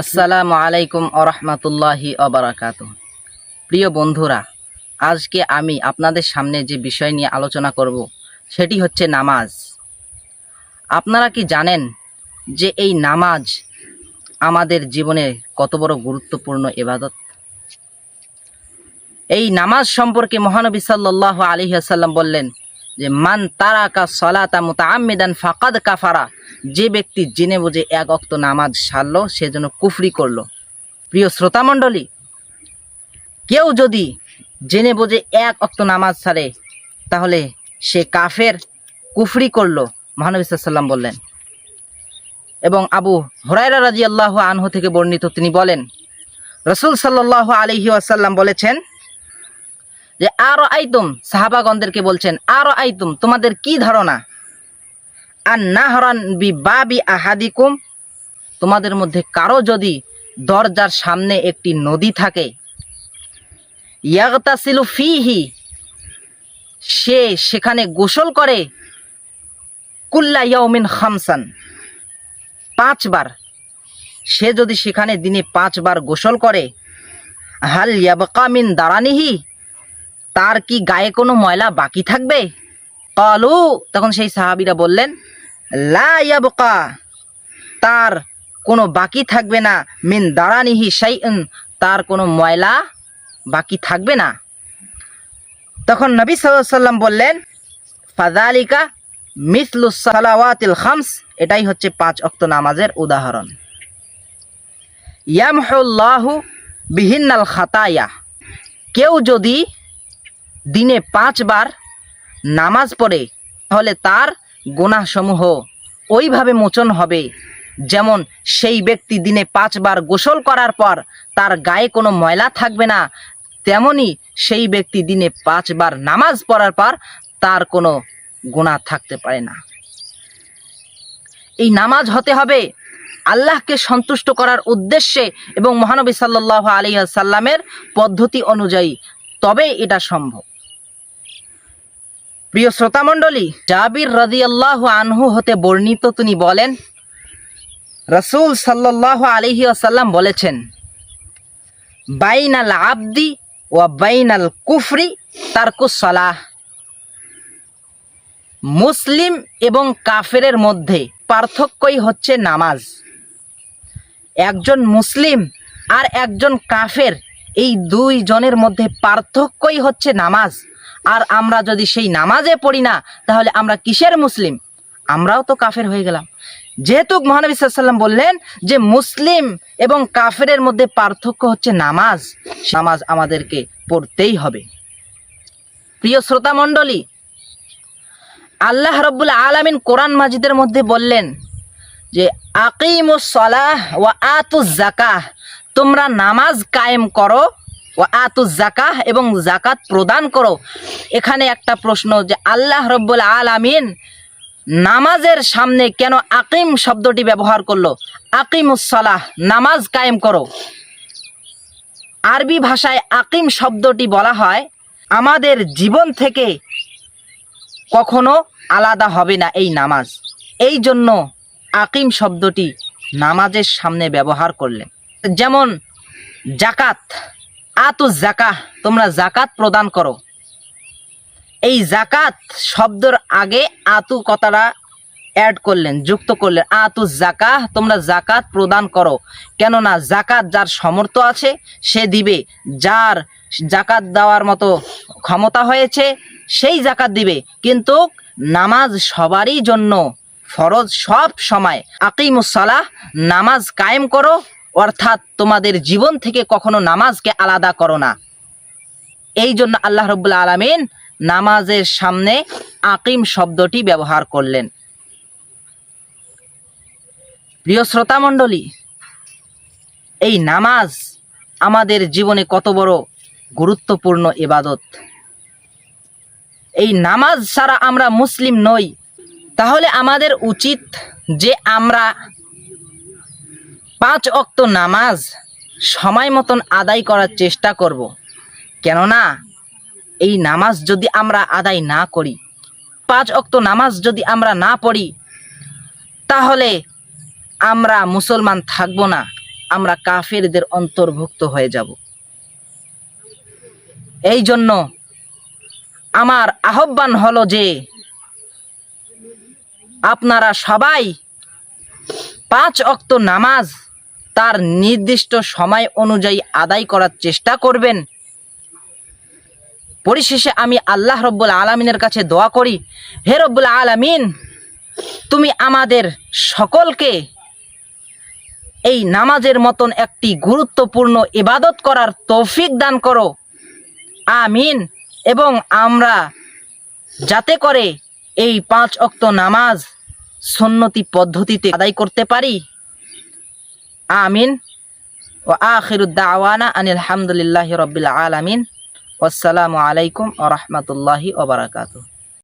আসসালামু আলাইকুম আরহামতুল্লাহি অবরাকাত প্রিয় বন্ধুরা, আজকে আমি আপনাদের সামনে যে বিষয় নিয়ে আলোচনা করব, সেটি হচ্ছে নামাজ। আপনারা কি জানেন যে এই নামাজ আমাদের জীবনে কত বড় গুরুত্বপূর্ণ এবাদত এই নামাজ সম্পর্কে মহানবী সাল্লাহ আলী আসাল্লাম বললেন যে, মান তারাকা সলাতা মুতাআম্মিদান ফাকাদ কাফারা। যে ব্যক্তি জেনে বুঝে এক অক্ত নামাজ সারলো, সে যেন কুফরি করল। প্রিয় শ্রোতামণ্ডলী, কেউ যদি জেনে বুঝে এক অক্ত নামাজ সারে, তাহলে সে কাফের, কুফরি করল, মহানবী সাল্লাম বললেন। এবং আবু হরাইরা রাজি আল্লাহ আনহু থেকে বর্ণিত তিনি বলেন, রসুল সাল্লাহ আলহি আসাল্লাম বলেছেন যে আরও আইতুম সাহাবাগণদেরকে বলছেন, আরও আইতুম, তোমাদের কি ধারণা? আর না হরান বি বাবি আহাদিকুম, তোমাদের মধ্যে কারও যদি দরজার সামনে একটি নদী থাকে, ইয়াগতাসিলু ফিহি, সে সেখানে গোসল করে, কুল্লা ইয়াউমিন খামসান, পাঁচবার। সে যদি সেখানে দিনে পাঁচবার গোসল করে, হাল ইয়াবকা মিন দারানিহি তার কি গায়ে কোনো ময়লা বাকি থাকবে? কালু, তখন সেই সাহাবিরা বললেন, লা ইয়াবকা, তার কোনো বাকি থাকবে না, মিন দারানিহি শাইউন, তার কোনো ময়লা বাকি থাকবে না। তখন নবী সাল্লাম বললেন ফাদালিকা মিসলু সালাওয়াতিল খামস, এটাই হচ্ছে পাঁচ অক্ত নামাজের উদাহরণ। ইয়ামহুল্লাহু বিহিন্নাল খাতায়া, কেউ যদি দিনে পাঁচবার নামাজ পড়ে, তাহলে তার গোনাসমূহ ওইভাবে মোচন হবে। যেমন সেই ব্যক্তি দিনে পাঁচবার গোসল করার পর তার গায়ে কোনো ময়লা থাকবে না, তেমনি সেই ব্যক্তি দিনে পাঁচবার নামাজ পড়ার পর তার কোনো গোনা থাকতে পারে না। এই নামাজ হতে হবে আল্লাহকে সন্তুষ্ট করার উদ্দেশ্যে এবং মহানবী সাল্লাহ আলী সাল্লামের পদ্ধতি অনুযায়ী, তবে এটা সম্ভব। প্রিয় শ্রোতামণ্ডলী, জাবির রাদিয়াল্লাহু আনহু হতে বর্ণিত তিনি বলেন, রসুল সাল্লাহ আলহি আসাল্লাম বলেছেন, বাইনাল আবদি ও বাইনাল কুফরি তারকুসলাহ মুসলিম এবং কাফেরের মধ্যে পার্থক্যই হচ্ছে নামাজ। একজন মুসলিম আর একজন কাফের, এই দুই জনের মধ্যে পার্থক্যই হচ্ছে নামাজ। আর আমরা যদি সেই নামাজে পড়ি না, তাহলে আমরা কিসের মুসলিম? আমরাও তো কাফের হয়ে গেলাম। যেহেতু মহানবী সাল্লাম বললেন যে মুসলিম এবং কাফেরের মধ্যে পার্থক্য হচ্ছে নামাজ। নামাজ আমাদেরকে পড়তেই হবে। প্রিয় শ্রোতা মণ্ডলী, আল্লাহ রব্বুল আলমিন কোরআন মাজিদের মধ্যে বললেন যে, আকিমুস সলাহ ওয়া আতুজ জাকাহ তোমরা নামাজ কায়েম করো ও আতুজ জাকাহ এবং জাকাত প্রদান করো। এখানে একটা প্রশ্ন যে আল্লাহ রব্বুল আলামিন নামাজের সামনে কেন আকিম শব্দটি ব্যবহার করল? আকিমুসলাহ নামাজ কায়েম করো। আরবি ভাষায় আকিম শব্দটি বলা হয়, আমাদের জীবন থেকে কখনো আলাদা হবে না এই নামাজ। এই জন্য আকিম শব্দটি নামাজের সামনে ব্যবহার করলেন। যেমন জাকাত আতু জাকা তোমরা জাকাত প্রদান করো। এই জাকাত শব্দর আগে আতু কথাটা অ্যাড করলেন, যুক্ত করলেন। আতু জাকা তোমরা জাকাত প্রদান করো। কেননা জাকাত যার সমর্থ আছে, সে দিবে। যার জাকাত দেওয়ার মতো ক্ষমতা হয়েছে, সেই জাকাত দিবে। কিন্তু নামাজ সবারই জন্য ফরজ সব সময়। আকিমুসালাহ নামাজ কায়েম করো অর্থাৎ তোমাদের জীবন থেকে কখনো নামাজকে আলাদা করো না। এই জন্য আল্লাহ রব্বুল্লা আলমিন নামাজের সামনে আকিম শব্দটি ব্যবহার করলেন। প্রিয় শ্রোতামণ্ডলী, এই নামাজ আমাদের জীবনে কত বড় গুরুত্বপূর্ণ এবাদত এই নামাজ ছাড়া আমরা মুসলিম নই। তাহলে আমাদের উচিত যে আমরা পাঁচ অক্ত নামাজ সময় মতন আদায় করার চেষ্টা করব। কেননা, এই নামাজ যদি আমরা আদায় না করি, পাঁচ অক্ত নামাজ যদি আমরা না পড়ি, তাহলে আমরা মুসলমান থাকব না, আমরা কাফেরদের অন্তর্ভুক্ত হয়ে যাব এই জন্য আমার আহ্বান হলো যে, আপনারা সবাই পাঁচ অক্ত নামাজ তার নির্দিষ্ট সময় অনুযায়ী আদায় করার চেষ্টা করবেন। পরিশেষে আমি আল্লাহ রব্বুল আলমিনের কাছে দোয়া করি, হে রব্বুল আলমিন, তুমি আমাদের সকলকে এই নামাজের মতন একটি গুরুত্বপূর্ণ ইবাদত করার তৌফিক দান করো। আমিন। এবং আমরা যাতে করে এই পাঁচ অক্ত নামাজ সন্নতি পদ্ধতিতে আদায় করতে পারি। আমিন। ও আখিরুদ্দাওয়ানা আনিল হামদুলিল্লাহ রবিল আলামিন। আসসালামু আলাইকুম ও রহমতুল্লাহি ওবরাকাতু